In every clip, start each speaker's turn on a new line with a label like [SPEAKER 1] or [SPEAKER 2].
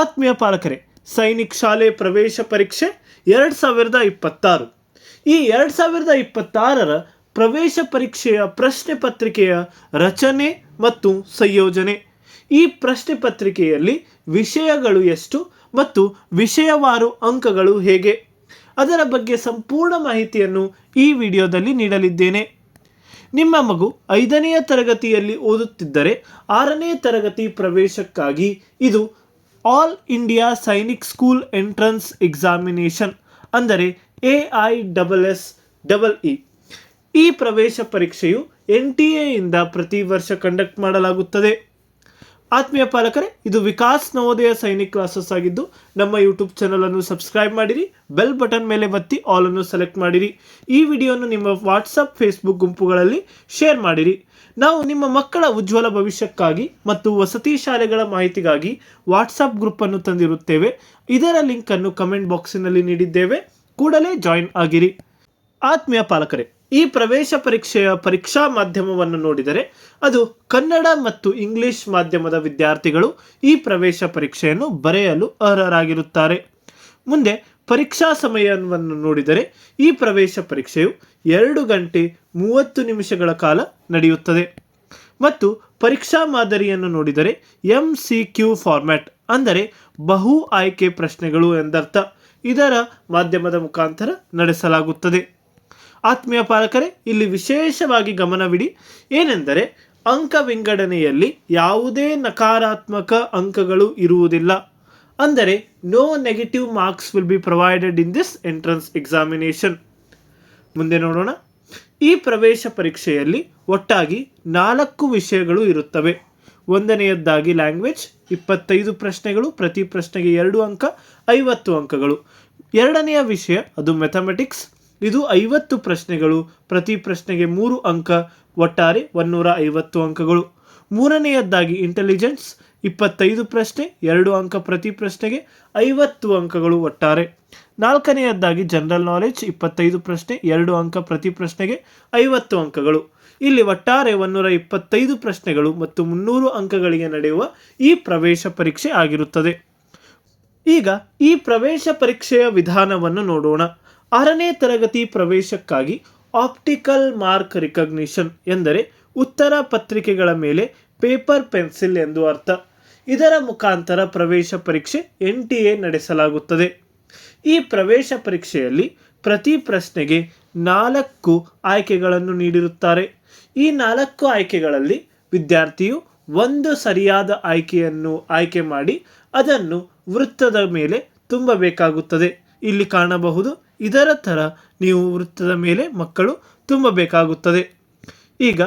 [SPEAKER 1] ಆತ್ಮೀಯ ಪಾಲಕರೇ, ಸೈನಿಕ್ ಶಾಲೆ ಪ್ರವೇಶ ಪರೀಕ್ಷೆ ಎರಡು ಸಾವಿರದ ಇಪ್ಪತ್ತಾರು. ಈ ಎರಡು ಸಾವಿರದ ಇಪ್ಪತ್ತಾರರ ಪ್ರವೇಶ ಪರೀಕ್ಷೆಯ ಪ್ರಶ್ನೆ ಪತ್ರಿಕೆಯ ರಚನೆ ಮತ್ತು ಸಂಯೋಜನೆ. ಈ ಪ್ರಶ್ನೆ ಪತ್ರಿಕೆಯಲ್ಲಿ ವಿಷಯಗಳು ಎಷ್ಟು ಮತ್ತು ವಿಷಯವಾರು ಅಂಕಗಳು ಹೇಗೆ? ಅದರ ಬಗ್ಗೆ ಸಂಪೂರ್ಣ ಮಾಹಿತಿಯನ್ನು ಈ ವಿಡಿಯೋದಲ್ಲಿ ನೀಡಲಿದ್ದೇನೆ. ನಿಮ್ಮ ಮಗು ಐದನೆಯ ತರಗತಿಯಲ್ಲಿ ಓದುತ್ತಿದ್ದರೆ ಆರನೇ ತರಗತಿ ಪ್ರವೇಶಕ್ಕಾಗಿ ಇದು all India Sainik school entrance examination ಅಂದರೆ A I double S double E ಈ ಪ್ರವೇಶ ಪರೀಕ್ಷೆಯು ಎನ್ ಟಿ ಎಯಿಂದ ಪ್ರತಿ ವರ್ಷ ಕಂಡಕ್ಟ್ ಮಾಡಲಾಗುತ್ತದೆ. ಆತ್ಮೀಯ ಪಾಲಕರೇ, ಇದು ವಿಕಾಸ್ ನವೋದಯ ಸೈನಿಕ್ ಕ್ಲಾಸಸ್ ಆಗಿದ್ದು, ನಮ್ಮ ಯೂಟ್ಯೂಬ್ ಚಾನಲನ್ನು ಸಬ್ಸ್ಕ್ರೈಬ್ ಮಾಡಿರಿ ಬೆಲ್ ಬಟನ್ ಮೇಲೆ ಒತ್ತಿ ಆಲನ್ನು ಸೆಲೆಕ್ಟ್ ಮಾಡಿರಿ. ಈ ವಿಡಿಯೋನು ನಿಮ್ಮ ವಾಟ್ಸಪ್ ಫೇಸ್ಬುಕ್ ಗುಂಪುಗಳಲ್ಲಿ ಶೇರ್ ಮಾಡಿರಿ. ನಾವು ನಿಮ್ಮ ಮಕ್ಕಳ ಉಜ್ವಲ ಭವಿಷ್ಯಕ್ಕಾಗಿ ಮತ್ತು ವಸತಿ ಶಾಲೆಗಳ ಮಾಹಿತಿಗಾಗಿ ವಾಟ್ಸಪ್ ಗ್ರೂಪನ್ನು ತಂದಿರುತ್ತೇವೆ. ಇದರ ಲಿಂಕನ್ನು ಕಮೆಂಟ್ ಬಾಕ್ಸಿನಲ್ಲಿ ನೀಡಿದ್ದೇವೆ. ಕೂಡಲೇ ಜಾಯಿನ್ ಆಗಿರಿ. ಆತ್ಮೀಯ ಪಾಲಕರೇ ಈ ಪ್ರವೇಶ ಪರೀಕ್ಷೆಯ ಪರೀಕ್ಷಾ ಮಾಧ್ಯಮವನ್ನು ನೋಡಿದರೆ ಅದು ಕನ್ನಡ ಮತ್ತು ಇಂಗ್ಲಿಷ್ ಮಾಧ್ಯಮದ ವಿದ್ಯಾರ್ಥಿಗಳು ಈ ಪ್ರವೇಶ ಪರೀಕ್ಷೆಯನ್ನು ಬರೆಯಲು ಅರ್ಹರಾಗಿರುತ್ತಾರೆ. ಮುಂದೆ ಪರೀಕ್ಷಾ ಸಮಯವನ್ನು ನೋಡಿದರೆ ಈ ಪ್ರವೇಶ ಪರೀಕ್ಷೆಯು ಎರಡು ಗಂಟೆ ಮೂವತ್ತು ನಿಮಿಷಗಳ ಕಾಲ ನಡೆಯುತ್ತದೆ. ಮತ್ತು ಪರೀಕ್ಷಾ ಮಾದರಿಯನ್ನು ನೋಡಿದರೆ ಎಂ ಸಿ ಕ್ಯೂ ಫಾರ್ಮ್ಯಾಟ್ ಅಂದರೆ ಬಹು ಆಯ್ಕೆ ಪ್ರಶ್ನೆಗಳು ಎಂದರ್ಥ. ಇದರ ಮಾಧ್ಯಮದ ಮುಖಾಂತರ ನಡೆಸಲಾಗುತ್ತದೆ. ಆತ್ಮೀಯ ಪಾಲಕರೇ, ಇಲ್ಲಿ ವಿಶೇಷವಾಗಿ ಗಮನವಿಡಿ. ಏನೆಂದರೆ ಅಂಕ ವಿಂಗಡಣೆಯಲ್ಲಿ ಯಾವುದೇ ನಕಾರಾತ್ಮಕ ಅಂಕಗಳು ಇರುವುದಿಲ್ಲ. ಅಂದರೆ no negative marks will be provided in this entrance examination ಮುಂದೆ ನೋಡೋಣ. ಈ ಪ್ರವೇಶ ಪರೀಕ್ಷೆಯಲ್ಲಿ ಒಟ್ಟಾಗಿ ನಾಲ್ಕು ವಿಷಯಗಳು ಇರುತ್ತವೆ. ಒಂದನೆಯದ್ದಾಗಿ ಲ್ಯಾಂಗ್ವೇಜ್ ಇಪ್ಪತ್ತೈದು ಪ್ರಶ್ನೆಗಳು, ಪ್ರತಿ ಪ್ರಶ್ನೆಗೆ ಎರಡು ಅಂಕ, ಐವತ್ತು ಅಂಕಗಳು. ಎರಡನೆಯ ವಿಷಯ, ಅದು ಮೆಥಮೆಟಿಕ್ಸ್ ಇದು ಐವತ್ತು ಪ್ರಶ್ನೆಗಳು, ಪ್ರತಿ ಪ್ರಶ್ನೆಗೆ ಮೂರು ಅಂಕ, ಒಟ್ಟಾರೆ ಒನ್ನೂರ ಐವತ್ತು ಅಂಕಗಳು. ಮೂರನೆಯದ್ದಾಗಿ ಇಂಟೆಲಿಜೆನ್ಸ್ ಇಪ್ಪತ್ತೈದು ಪ್ರಶ್ನೆ, ಎರಡು ಅಂಕ ಪ್ರತಿ ಪ್ರಶ್ನೆಗೆ ಐವತ್ತು ಅಂಕಗಳು ಒಟ್ಟಾರೆ. ನಾಲ್ಕನೆಯದ್ದಾಗಿ ಜನರಲ್ ನಾಲೆಡ್ಜ್ ಇಪ್ಪತ್ತೈದು ಪ್ರಶ್ನೆ, ಎರಡು ಅಂಕ ಪ್ರತಿ ಪ್ರಶ್ನೆಗೆ ಐವತ್ತು ಅಂಕಗಳು. ಇಲ್ಲಿ ಒಟ್ಟಾರೆ ಒನ್ನೂರ ಇಪ್ಪತ್ತೈದು ಪ್ರಶ್ನೆಗಳು ಮತ್ತು ಮುನ್ನೂರು ಅಂಕಗಳಿಗೆ ನಡೆಯುವ ಈ ಪ್ರವೇಶ ಪರೀಕ್ಷೆ ಆಗಿರುತ್ತದೆ. ಈಗ ಈ ಪ್ರವೇಶ ಪರೀಕ್ಷೆಯ ವಿಧಾನವನ್ನು ನೋಡೋಣ. ಆರನೇ ತರಗತಿ ಪ್ರವೇಶಕ್ಕಾಗಿ ಆಪ್ಟಿಕಲ್ ಮಾರ್ಕ್ ರಿಕಗ್ನಿಷನ್ ಎಂದರೆ ಉತ್ತರ ಪತ್ರಿಕೆಗಳ ಮೇಲೆ ಪೇಪರ್ ಪೆನ್ಸಿಲ್ ಎಂದು ಅರ್ಥ. ಇದರ ಮುಖಾಂತರ ಪ್ರವೇಶ ಪರೀಕ್ಷೆ ಎನ್ ಟಿ ಎ ನಡೆಸಲಾಗುತ್ತದೆ. ಈ ಪ್ರವೇಶ ಪರೀಕ್ಷೆಯಲ್ಲಿ ಪ್ರತಿ ಪ್ರಶ್ನೆಗೆ ನಾಲ್ಕು ಆಯ್ಕೆಗಳನ್ನು ನೀಡಿರುತ್ತಾರೆ. ಈ ನಾಲ್ಕು ಆಯ್ಕೆಗಳಲ್ಲಿ ವಿದ್ಯಾರ್ಥಿಯು ಒಂದು ಸರಿಯಾದ ಆಯ್ಕೆಯನ್ನು ಆಯ್ಕೆ ಮಾಡಿ ಅದನ್ನು ವೃತ್ತದ ಮೇಲೆ ತುಂಬಬೇಕಾಗುತ್ತದೆ ಇಲ್ಲಿ ಕಾಣಬಹುದು, ಇದರ ಥರ ನೀವು ವೃತ್ತದ ಮೇಲೆ ಮಕ್ಕಳು ತುಂಬಬೇಕಾಗುತ್ತದೆ ಈಗ,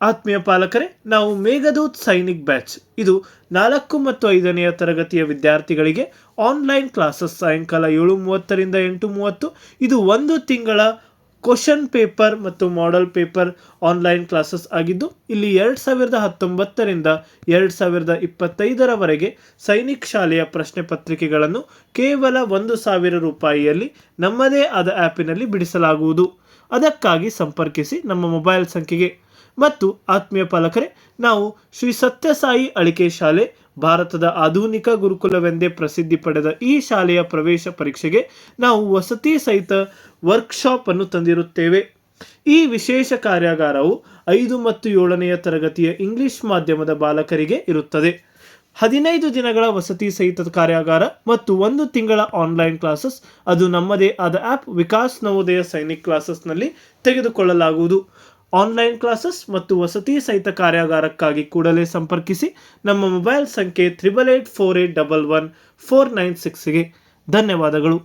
[SPEAKER 1] ಆತ್ಮೀಯ ಪಾಲಕರೇ, ನಾವು ಮೇಘದೂತ್ ಸೈನಿಕ್ ಬ್ಯಾಚ್, ಇದು ನಾಲ್ಕು ಮತ್ತು ಐದನೆಯ ತರಗತಿಯ ವಿದ್ಯಾರ್ಥಿಗಳಿಗೆ ಆನ್ಲೈನ್ ಕ್ಲಾಸಸ್ ಸಾಯಂಕಾಲ ಏಳು ಮೂವತ್ತರಿಂದ ಎಂಟು ಮೂವತ್ತು, ಇದು ಒಂದು ತಿಂಗಳ ಕ್ವಶನ್ ಪೇಪರ್ ಮತ್ತು ಮಾಡೆಲ್ ಪೇಪರ್ ಆನ್ಲೈನ್ ಕ್ಲಾಸಸ್ ಆಗಿದ್ದು, ಇಲ್ಲಿ ಎರಡು ಸಾವಿರದ ಹತ್ತೊಂಬತ್ತರಿಂದ ಎರಡು ಸಾವಿರದ ಇಪ್ಪತ್ತೈದರವರೆಗೆ ಸೈನಿಕ್ ಶಾಲೆಯ ಪ್ರಶ್ನೆ ಪತ್ರಿಕೆಗಳನ್ನು ಕೇವಲ ಒಂದು ಸಾವಿರ ರೂಪಾಯಿಯಲ್ಲಿ ನಮ್ಮದೇ ಆದ ಆ್ಯಪಿನಲ್ಲಿ ಬಿಡಿಸಲಾಗುವುದು. ಅದಕ್ಕಾಗಿ ಸಂಪರ್ಕಿಸಿ ನಮ್ಮ ಮೊಬೈಲ್ ಸಂಖ್ಯೆಗೆ. ಮತ್ತು ಆತ್ಮೀಯ ಪಾಲಕರೇ, ನಾವು ಶ್ರೀ ಸತ್ಯಸಾಯಿ ಅಳಿಕೆ ಶಾಲೆ ಭಾರತದ ಆಧುನಿಕ ಗುರುಕುಲವೆಂದೇ ಪ್ರಸಿದ್ಧಿ ಪಡೆದ ಈ ಶಾಲೆಯ ಪ್ರವೇಶ ಪರೀಕ್ಷೆಗೆ ನಾವು ವಸತಿ ಸಹಿತ ವರ್ಕ್ಶಾಪ್ ಅನ್ನು ತಂದಿರುತ್ತೇವೆ. ಈ ವಿಶೇಷ ಕಾರ್ಯಾಗಾರವು ಐದು ಮತ್ತು ಏಳನೆಯ ತರಗತಿಯ ಇಂಗ್ಲಿಷ್ ಮಾಧ್ಯಮದ ಬಾಲಕರಿಗೆ ಇರುತ್ತದೆ. ಹದಿನೈದು ದಿನಗಳ ವಸತಿ ಸಹಿತ ಕಾರ್ಯಾಗಾರ ಮತ್ತು ಒಂದು ತಿಂಗಳ ಆನ್ಲೈನ್ ಕ್ಲಾಸಸ್ ಅದು ನಮ್ಮದೇ ಆದ ಆ್ಯಪ್ ವಿಕಾಸ್ ನವೋದಯ ಸೈನಿಕ್ ಕ್ಲಾಸಸ್ನಲ್ಲಿ ತೆಗೆದುಕೊಳ್ಳಲಾಗುವುದು. ಆನ್ಲೈನ್ ಕ್ಲಾಸಸ್ ಮತ್ತು ವಸತಿ ಸಹಿತ ಕಾರ್ಯಾಗಾರಕ್ಕಾಗಿ ಕೂಡಲೇ ಸಂಪರ್ಕಿಸಿ ನಮ್ಮ ಮೊಬೈಲ್ ಸಂಖ್ಯೆ triple eight four eight double one four nine ಸಿಕ್ಸ್ಗೆ ಧನ್ಯವಾದಗಳು.